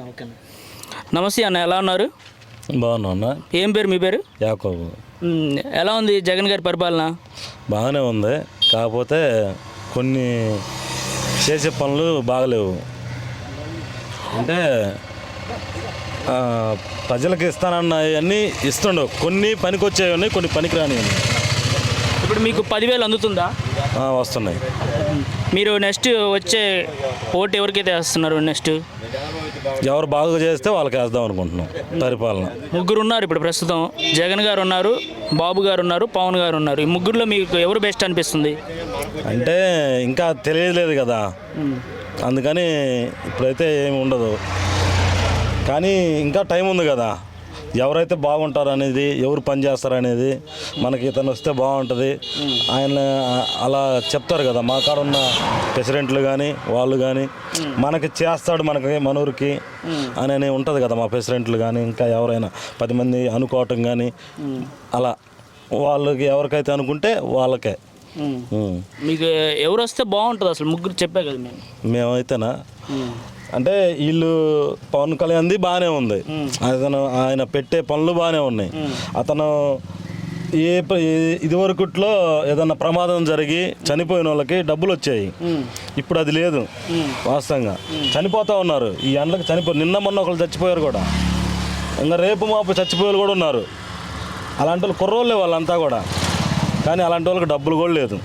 Okay నమస్తే అన్న ఎలా ఉన్నారు? బాగున్నా అన్న. ఏం పేరు మీ పేరు? యాకోబు. ఎలా ఉంది జగన్ గారి పరిపాలన? బాగానే ఉంది. కాకపోతే కొన్ని చేసే పనులు బాగలేవు. అంటే ప్రజలకు ఇస్తానన్నవన్నీ ఇస్తుండవు. కొన్ని పనికొచ్చేవి ఉన్నాయి కొన్ని పనికిరాని ఉన్నాయి. ఇప్పుడు మీకు పదివేలు అందుతుందా? వస్తున్నాయి. మీరు నెక్స్ట్ వచ్చే ఓటు ఎవరికైతే వేస్తున్నారు నెక్స్ట్? ఎవరు బాగా చేస్తే వాళ్ళకి వేద్దాం అనుకుంటున్నాం పరిపాలన. ముగ్గురు ఉన్నారు ఇప్పుడు ప్రస్తుతం. జగన్ గారు ఉన్నారు బాబు గారు ఉన్నారు పవన్ గారు ఉన్నారు. ఈ ముగ్గురులో మీకు ఎవరు బెస్ట్ అనిపిస్తుంది? అంటే ఇంకా తెలియలేదు కదా. అందుకని ఇప్పుడైతే ఏమి ఉండదు. కానీ ఇంకా టైం ఉంది కదా. ఎవరైతే బాగుంటారు అనేది ఎవరు పని చేస్తారు అనేది మనకి ఇతను వస్తే బాగుంటుంది. ఆయన అలా చెప్తారు కదా మా కాడ ఉన్న ప్రెసిడెంట్లు కానీ వాళ్ళు కానీ మనకి చేస్తాడు మనకి మనూరికి అని ఉంటుంది కదా మా ప్రెసిడెంట్లు కానీ ఇంకా ఎవరైనా పది మంది అనుకోవటం కానీ అలా వాళ్ళకి ఎవరికైతే అనుకుంటే వాళ్ళకే. మీకు ఎవరు వస్తే బాగుంటుంది అసలు ముగ్గురు చెప్పే కదా మేము. మేమైతేనా? అంటే వీళ్ళు పవన్ కళ్యాణ్ది బాగానే ఉంది. అతను ఆయన పెట్టే పనులు బాగానే ఉన్నాయి. అతను ఏ- ఇదివరకుట్లో ఏదన్నా ప్రమాదం జరిగి చనిపోయిన వాళ్ళకి డబ్బులు వచ్చాయి ఇప్పుడు అది లేదు. వాస్తవంగా. చనిపోతూ ఉన్నారు. ఈ ఎండలకు చనిపో నిన్న మొన్న ఒకళ్ళు చచ్చిపోయారు కూడా. ఇంకా రేపు మాపు చచ్చిపోయారు కూడా ఉన్నారు. అలాంటి వాళ్ళు కుర్రోళ్ళే వాళ్ళంతా కూడా. కానీ అలాంటి వాళ్ళకి డబ్బులు కూడా లేదు.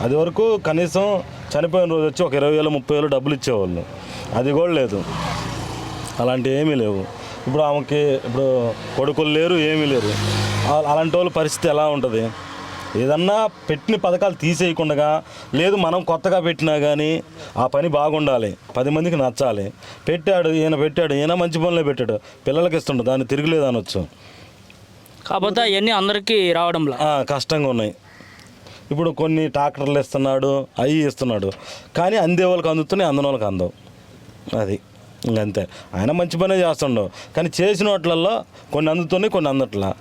అది వరకు కనీసం చనిపోయిన రోజు వచ్చి ఒక ఇరవై వేలు ముప్పై వేలు డబ్బులు ఇచ్చేవాళ్ళు. అది కూడా లేదు. అలాంటివి ఏమీ లేవు. ఇప్పుడు ఆమెకి ఇప్పుడు కొడుకులు లేరు ఏమీ లేరు. అలాంటి వాళ్ళ పరిస్థితి ఎలా ఉంటుంది? ఏదన్నా పెట్టిన పథకాలు తీసేయకుండా లేదు మనం కొత్తగా పెట్టినా కానీ ఆ పని బాగుండాలి పది మందికి నచ్చాలి. పెట్టాడు ఈయన పెట్టాడు ఈయన మంచి పనులే పెట్టాడు. పిల్లలకి ఇస్తుండు దాన్ని తిరగలేదు అనొచ్చు. కాకపోతే అవన్నీ అందరికీ రావడంలా? ఆ, కష్టంగా ఉన్నాయి. ఇప్పుడు కొన్ని ట్రాక్టర్లు ఇస్తున్నాడు అవి ఇస్తున్నాడు కానీ అందే వాళ్ళకి అందుతున్నాయి అందని వాళ్ళకి అందవు. అది. ఇంకంతే. ఆయన మంచి పనే చేస్తుండు. కానీ చేసిన వాటిల్లో కొన్ని అందుతున్నాయి కొన్ని అందట్లా.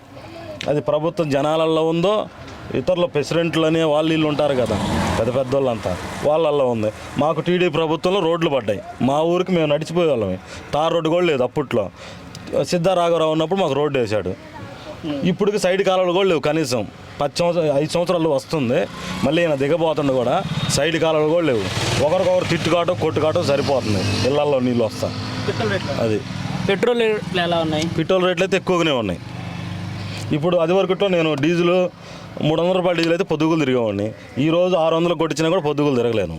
అది ప్రభుత్వం జనాలల్లో ఉందో ఇతరుల ప్రెసిడెంట్లు అనే వాళ్ళు వీళ్ళు ఉంటారు కదా పెద్ద పెద్ద వాళ్ళంతా వాళ్ళల్లో ఉంది. మాకు టీడీ ప్రభుత్వంలో రోడ్లు పడ్డాయి. మా ఊరికి మేము నడిచిపోయేవాళ్ళమే. తార్ రోడ్డు కూడా లేదు అప్పట్లో. సిద్ధారాఘవరావు ఉన్నప్పుడు మాకు రోడ్డు వేశాడు. ఇప్పటికి సైడ్ కాలువలు కూడా లేవు కనీసం. పది సంవత్సరాలు ఐదు సంవత్సరాలు వస్తుంది. మళ్ళీ ఈయన దిగబోతుండు కూడా సైడ్ కాలువలు కూడా లేవు. ఒకరికొకరు తిట్టుకాటం కొట్టుకాటం సరిపోతుంది. ఇళ్ళల్లో నీళ్ళు వస్తా అది. పెట్రోల్ రేట్లు ఎలా ఉన్నాయి? పెట్రోల్ రేట్లు అయితే ఎక్కువగానే ఉన్నాయి. ఇప్పుడు అది వరకుట్లో నేను డీజిల్ మూడు వందల రూపాయల డీజిల్ అయితే పొద్దుగులు తిరిగేవాడిని. ఈ రోజు ఆరు వందలు కొట్టించినా కూడా పొద్దుగులు తిరగలేను.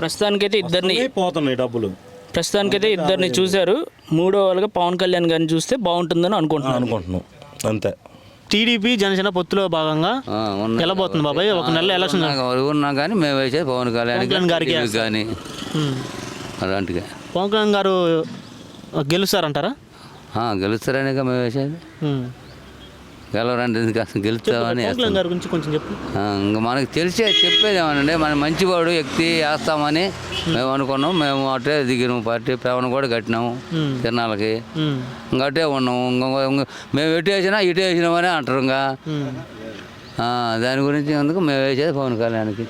ప్రస్తుతానికైతే ఇద్దరిని పోతున్నాయి డబ్బులు. ప్రస్తుతానికైతే ఇద్దరిని చూశారు. మూడో వాళ్ళగా పవన్ కళ్యాణ్ గారిని చూస్తే బాగుంటుందని అనుకుంటున్నాను. అనుకుంటున్నాం. అంతే టీడీపీ జనసేన పొత్తులో భాగంగా. వెళ్ళబోతుంది బాబాయ్ ఒక నెల ఎలక్షన్ ఉన్నా కానీ మేము వేసేది పవన్ కళ్యాణ్ గారికి కానీ. అలాంటిగా పవన్ కళ్యాణ్ గారు గెలుస్తారంటారా ఆ, గెలుస్తారనేగా మేము వేసేది. గెలవరంటే అసలు గెలుస్తామని గారి గురించి కొంచెం చెప్పు. ఇంకా మనకి తెలిసే చెప్పేది ఏమనండి మన మంచివాడు ఎక్కి వేస్తామని మేము. అనుకున్నాం. మేము అటే దిగినాము పార్టీ పేవన కూడా కట్టినాము. తిరణాలకి. ఇంకా అటే ఉన్నాము ఇంకా మేము ఎటు వేసినా ఇటు వేసినామని అంటారు ఇంకా. దాని గురించి అందుకు మేము వేసేది పవన్ కళ్యాణ్కి.